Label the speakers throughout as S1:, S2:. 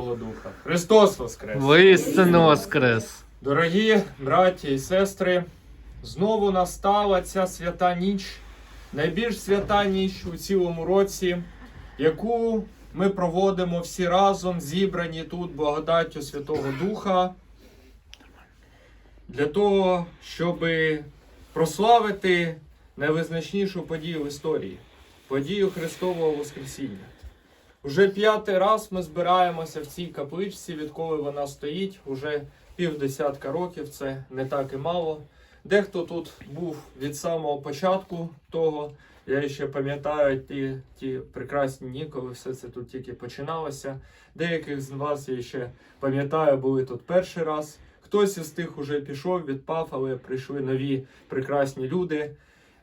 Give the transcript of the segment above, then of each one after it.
S1: Духа. Христос Воскрес!
S2: Воістину воскрес!
S1: Дорогі браті і сестри, знову настала ця свята ніч, найбільш свята ніч у цілому році, яку ми проводимо всі разом, зібрані тут благодаттю Святого Духа, для того, щоб прославити найвизначнішу подію в історії подію Христового Воскресіння. Уже п'ятий раз ми збираємося в цій капличці, відколи вона стоїть. Уже півдесятка років, це не так і мало. Дехто тут був від самого початку того. Я ще пам'ятаю ті, ті прекрасні дні, коли все це тут тільки починалося. Деяких з вас я ще пам'ятаю, були тут перший раз. Хтось із тих уже пішов, відпав, але прийшли нові прекрасні люди,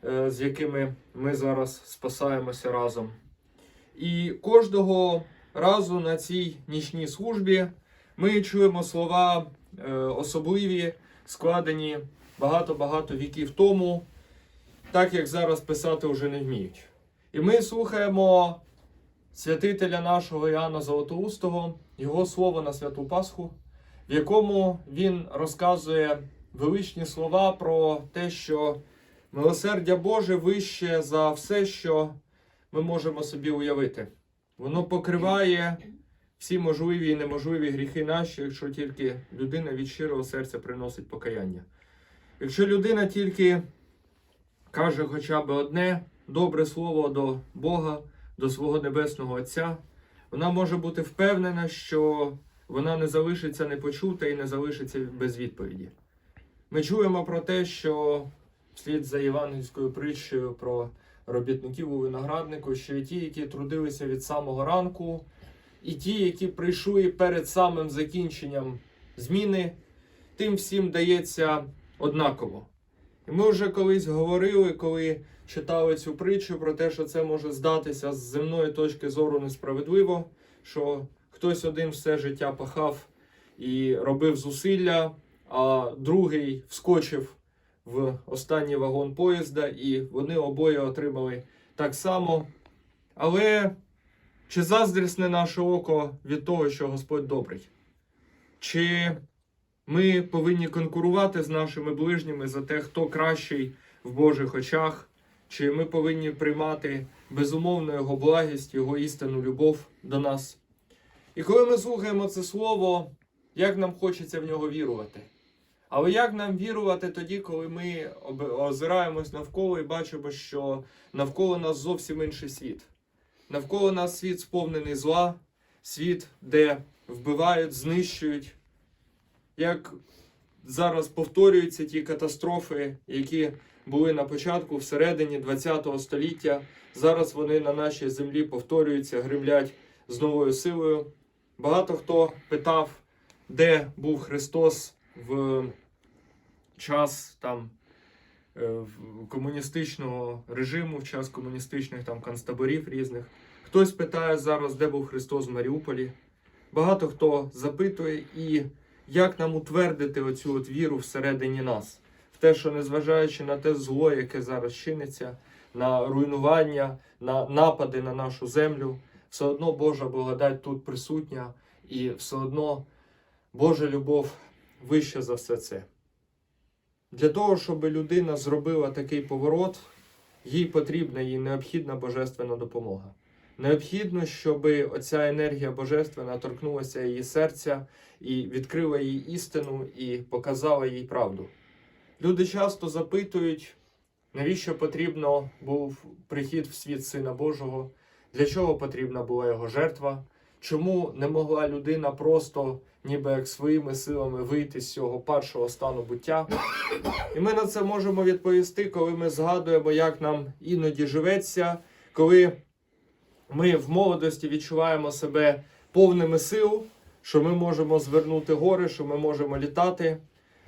S1: е, з якими ми зараз спасаємося разом. І кожного разу на цій нічній службі ми чуємо слова е, особливі, складені багато-багато віків тому, так як зараз писати вже не вміють. І ми слухаємо святителя нашого Іоанна Золотоустого, його слово на святу Пасху, в якому він розказує величні слова про те, що милосердя Боже вище за все, що ми можемо собі уявити. Воно покриває всі можливі і неможливі гріхи наші, якщо тільки людина від щирого серця приносить покаяння. Якщо людина тільки каже хоча б одне добре слово до Бога, до свого Небесного Отця, вона може бути впевнена, що вона не залишиться непочута і не залишиться без відповіді. Ми чуємо про те, що вслід за євангельською притчею про робітників у винограднику, що і ті, які трудилися від самого ранку, і ті, які прийшли перед самим закінченням зміни, тим всім дається однаково. І ми вже колись говорили, коли читали цю притчу про те, що це може здатися з земної точки зору несправедливо, що хтось один все життя пахав і робив зусилля, а другий вскочив в останній вагон поїзда, і вони обоє отримали так само. Але чи заздрісне наше око від того, що Господь добрий? Чи ми повинні конкурувати з нашими ближніми за те, хто кращий в Божих очах? Чи ми повинні приймати безумовно Його благість, Його істинну любов до нас? І коли ми слухаємо це слово, як нам хочеться в нього вірувати? Але як нам вірувати тоді, коли ми озираємось навколо і бачимо, що навколо нас зовсім інший світ? Навколо нас світ сповнений зла, світ, де вбивають, знищують. Як зараз повторюються ті катастрофи, які були на початку, всередині ХХ століття. Зараз вони на нашій землі повторюються, гримлять з новою силою. Багато хто питав, де був Христос в час там е, комуністичного режиму, в час комуністичних там концтаборів різних. Хтось питає зараз, де був Христос в Маріуполі. Багато хто запитує, і як нам утвердити оцю от віру всередині нас, в те, що незважаючи на те зло, яке зараз чиниться, на руйнування, на напади на нашу землю, все одно Божа благодать тут присутня, і все одно Божа любов вища за все це. Для того, щоб людина зробила такий поворот, їй потрібна їй необхідна божественна допомога. Необхідно, щоб оця енергія божественна торкнулася її серця і відкрила їй істину і показала їй правду. Люди часто запитують, навіщо потрібно був прихід в світ Сина Божого, для чого потрібна була його жертва, чому не могла людина просто, ніби як своїми силами, вийти з цього першого стану буття. І ми на це можемо відповісти, коли ми згадуємо, як нам іноді живеться, коли ми в молодості відчуваємо себе повними сил, що ми можемо звернути гори, що ми можемо літати.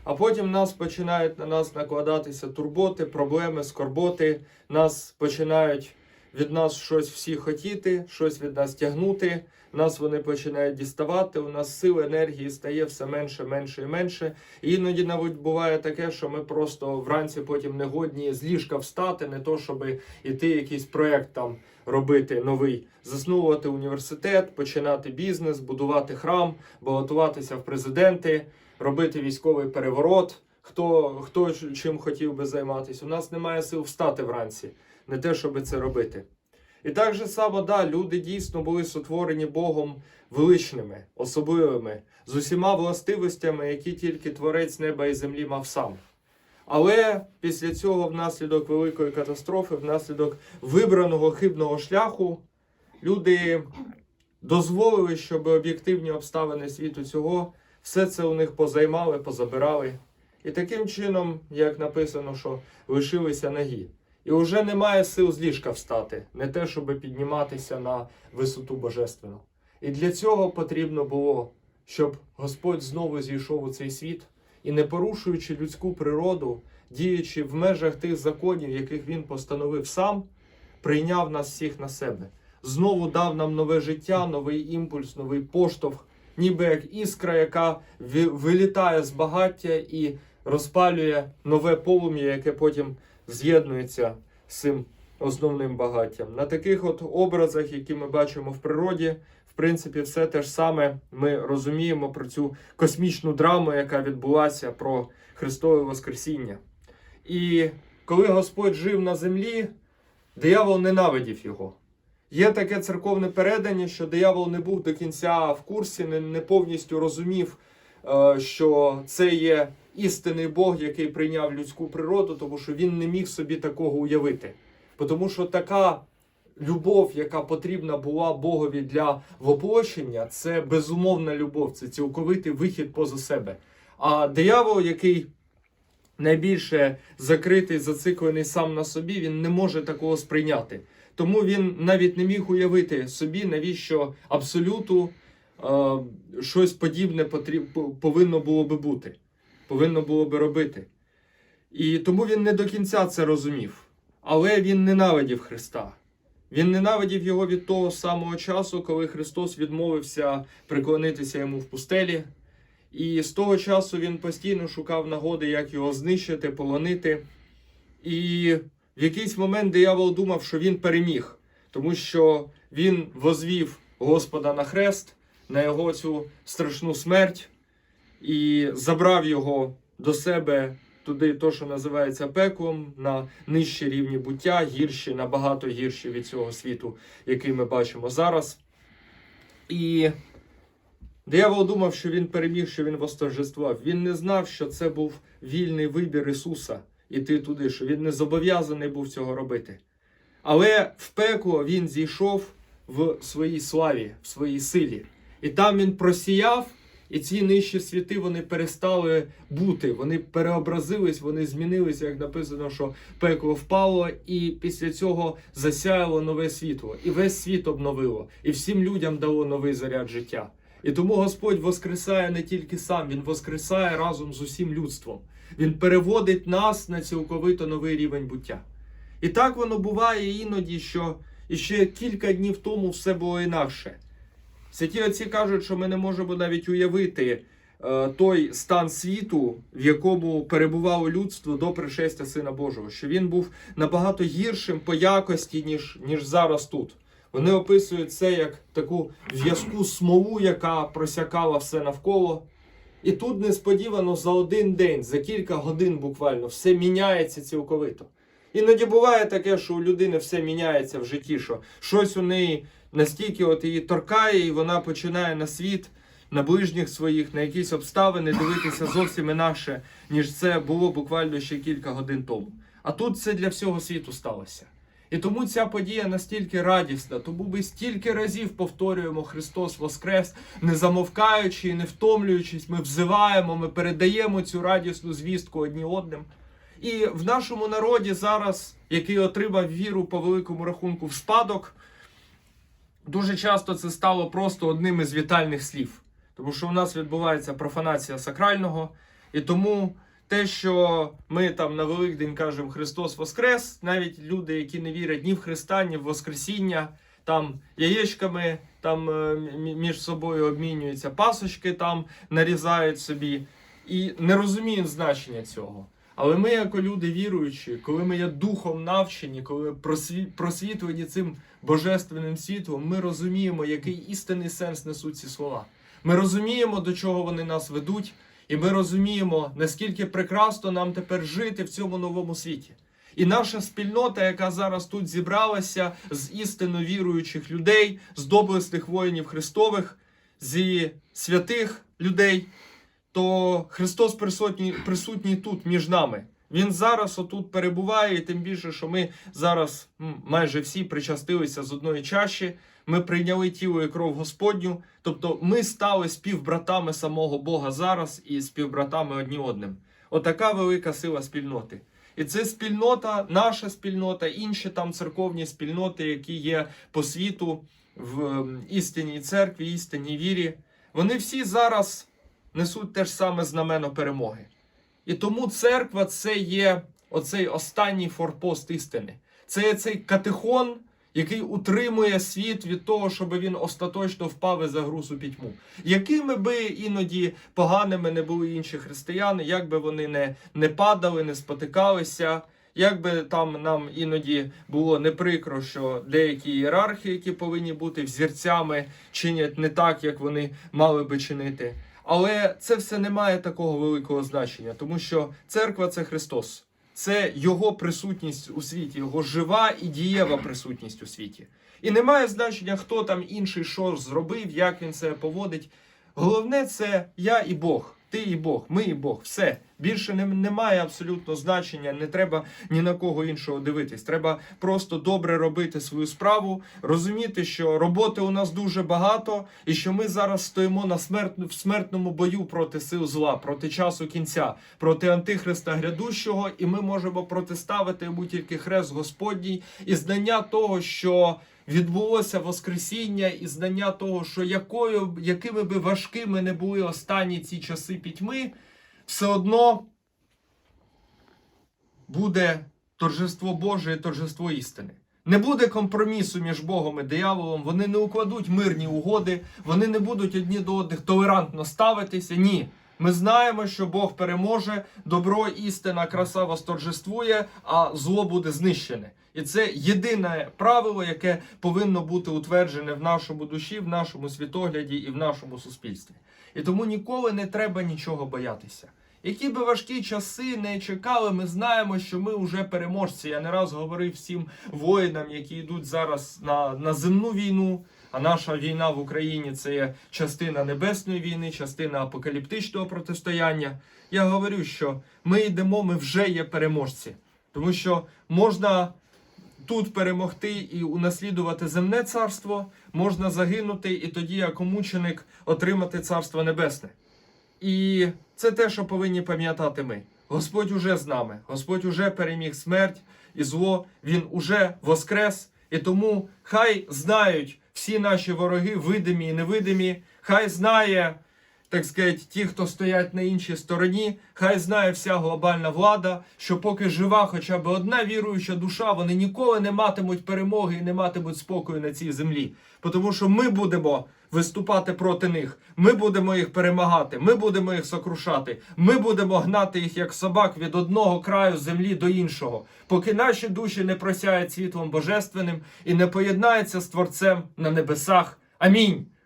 S1: А потім нас починають на нас накладатися турботи, проблеми, скорботи, нас починають від нас щось всі хотіти, щось від нас тягнути. Нас вони починають діставати. У нас сил енергії стає все менше, менше і менше. І іноді навіть буває таке, що ми просто вранці потім не годні з ліжка встати, не то, щоб іти якийсь проект там робити новий, засновувати університет, починати бізнес, будувати храм, балотуватися в президенти, робити військовий переворот. Хто, хто чим хотів би займатися? У нас немає сил встати вранці, не те, щоб це робити. І так же само, да, люди дійсно були сотворені Богом величними, особливими, з усіма властивостями, які тільки творець неба і землі мав сам. Але після цього, внаслідок великої катастрофи, внаслідок вибраного хибного шляху, люди дозволили, щоб об'єктивні обставини світу цього все це у них позаймали, позабирали. І таким чином, як написано, що лишилися нагі. І вже немає сил з ліжка встати, не те, щоб підніматися на висоту божественну. І для цього потрібно було, щоб Господь знову зійшов у цей світ і, не порушуючи людську природу, діючи в межах тих законів, яких він постановив сам, прийняв нас всіх на себе. Знову дав нам нове життя, новий імпульс, новий поштовх, ніби як іскра, яка вилітає з багаття і розпалює нове полум'я, яке потім з'єднується з цим основним багаттям. На таких от образах, які ми бачимо в природі, в принципі, все те ж саме ми розуміємо про цю космічну драму, яка відбулася про Христове Воскресіння. І коли Господь жив на землі, диявол ненавидів його. Є таке церковне передання, що диявол не був до кінця в курсі, не, не повністю розумів, е, що це є істинний Бог, який прийняв людську природу, тому що він не міг собі такого уявити. Тому що така любов, яка потрібна була Богові для воплощення, це безумовна любов, це цілковитий вихід поза себе. А диявол, який найбільше закритий, зациклений сам на собі, він не може такого сприйняти. Тому він навіть не міг уявити собі, навіщо абсолюту е, щось подібне потріб, повинно було би бути, повинно було би робити. І тому він не до кінця це розумів. Але він ненавидів Христа. Він ненавидів його від того самого часу, коли Христос відмовився приклонитися йому в пустелі. І з того часу він постійно шукав нагоди, як його знищити, полонити. І в якийсь момент диявол думав, що він переміг, тому що він возвів Господа на хрест, на його цю страшну смерть, і забрав його до себе туди, то, що називається пеклом, на нижчі рівні буття, гірші, набагато гірші від цього світу, який ми бачимо зараз. І диявол думав, що він переміг, що він восторжествував. Він не знав, що це був вільний вибір Ісуса іти туди, що він не зобов'язаний був цього робити. Але в пекло він зійшов в своїй славі, в своїй силі. І там він просіяв, і ці нижчі світи вони перестали бути. Вони переобразились, вони змінилися, як написано, що пекло впало, і після цього засяяло нове світло. І весь світ обновило, і всім людям дало новий заряд життя. І тому Господь воскресає не тільки сам, Він воскресає разом з усім людством. Він переводить нас на цілковито новий рівень буття. І так воно буває іноді, що іще кілька днів тому все було інакше. Святі отці кажуть, що ми не можемо навіть уявити е, той стан світу, в якому перебувало людство до пришестя Сина Божого, що він був набагато гіршим по якості, ніж, ніж зараз тут. Вони описують це як таку в'язку смолу, яка просякала все навколо. І тут несподівано за один день, за кілька годин буквально, все міняється цілковито. Іноді буває таке, що у людини все міняється в житті, що щось у неї настільки от її торкає, і вона починає на світ, на ближніх своїх, на якісь обставини дивитися зовсім інакше, ніж це було буквально ще кілька годин тому. А тут це для всього світу сталося. І тому ця подія настільки радісна, тому ми стільки разів повторюємо Христос Воскрес, не замовкаючи і не втомлюючись, ми взиваємо, ми передаємо цю радісну звістку одні одним. І в нашому народі зараз, який отримав віру по великому рахунку в спадок, дуже часто це стало просто одним із вітальних слів. Тому що у нас відбувається профанація сакрального, і тому те, що ми там на Великдень кажемо Христос Воскрес, навіть люди, які не вірять ні в Христа, ні в Воскресіння, там яєчками там е, між собою обмінюються, пасочки там нарізають собі і не розуміють значення цього. Але ми, як люди віруючі, коли ми є духом навчені, коли просві- просвітлені цим божественним світлом, ми розуміємо, який істинний сенс несуть ці слова. Ми розуміємо, до чого вони нас ведуть, і ми розуміємо, наскільки прекрасно нам тепер жити в цьому новому світі. І наша спільнота, яка зараз тут зібралася з істинно віруючих людей, з доблесних воїнів Христових, зі святих людей, то Христос присутній, присутній тут між нами. Він зараз отут перебуває, і тим більше, що ми зараз майже всі причастилися з одної чаші. Ми прийняли тіло і кров Господню. Тобто ми стали співбратами самого Бога зараз і співбратами одні одним. Отака велика сила спільноти. І це спільнота, наша спільнота, інші там церковні спільноти, які є по світу в істинній церкві, істинній вірі. Вони всі зараз несуть те ж саме знамено перемоги. І тому церква це є оцей останній форпост істини. Це є цей катехон, який утримує світ від того, щоб він остаточно впав і загруз у пітьму. Якими би іноді поганими не були інші християни, як би вони не, не падали, не спотикалися, як би там нам іноді було не прикро, що деякі ієрархи, які повинні бути взірцями, чинять не так, як вони мали би чинити. Але це все не має такого великого значення, тому що церква це Христос. Це його присутність у світі, його жива і дієва присутність у світі. І не має значення, хто там інший що зробив, як він себе поводить. Головне, це я і Бог, ти і Бог, ми і Бог. Все. Більше не, немає абсолютно значення, не треба ні на кого іншого дивитись. Треба просто добре робити свою справу, розуміти, що роботи у нас дуже багато, і що ми зараз стоїмо на смерт... в смертному бою проти сил зла, проти часу кінця, проти антихриста грядущого, і ми можемо протиставити йому тільки хрест Господній і знання того, що відбулося Воскресіння, і знання того, що якою, якими би важкими не були останні ці часи пітьми, все одно буде торжество Боже і торжество істини. Не буде компромісу між Богом і дияволом, вони не укладуть мирні угоди, вони не будуть одні до одних толерантно ставитися. Ні. Ми знаємо, що Бог переможе, добро, істина, краса восторжествує, а зло буде знищене. І це єдине правило, яке повинно бути утверджене в нашому душі, в нашому світогляді і в нашому суспільстві. І тому ніколи не треба нічого боятися. Які би важкі часи не чекали, ми знаємо, що ми вже переможці. Я не раз говорив всім воїнам, які йдуть зараз на, на земну війну. А наша війна в Україні це частина небесної війни, частина апокаліптичного протистояння. Я говорю, що ми йдемо, ми вже є переможці, тому що можна тут перемогти і унаслідувати земне царство, можна загинути, і тоді, як мученик, отримати царство небесне. І це те, що повинні пам'ятати ми. Господь уже з нами, Господь уже переміг смерть і зло, Він уже воскрес. І тому хай знають всі наші вороги, видимі і невидимі, хай знає, так сказати, ті, хто стоять на іншій стороні, хай знає вся глобальна влада, що поки жива хоча б одна віруюча душа, вони ніколи не матимуть перемоги і не матимуть спокою на цій землі. Тому що ми будемо виступати проти них, ми будемо їх перемагати, ми будемо їх сокрушати, ми будемо гнати їх як собак від одного краю землі до іншого, поки наші душі не просяють світлом божественним і не поєднаються з Творцем на небесах. Амінь.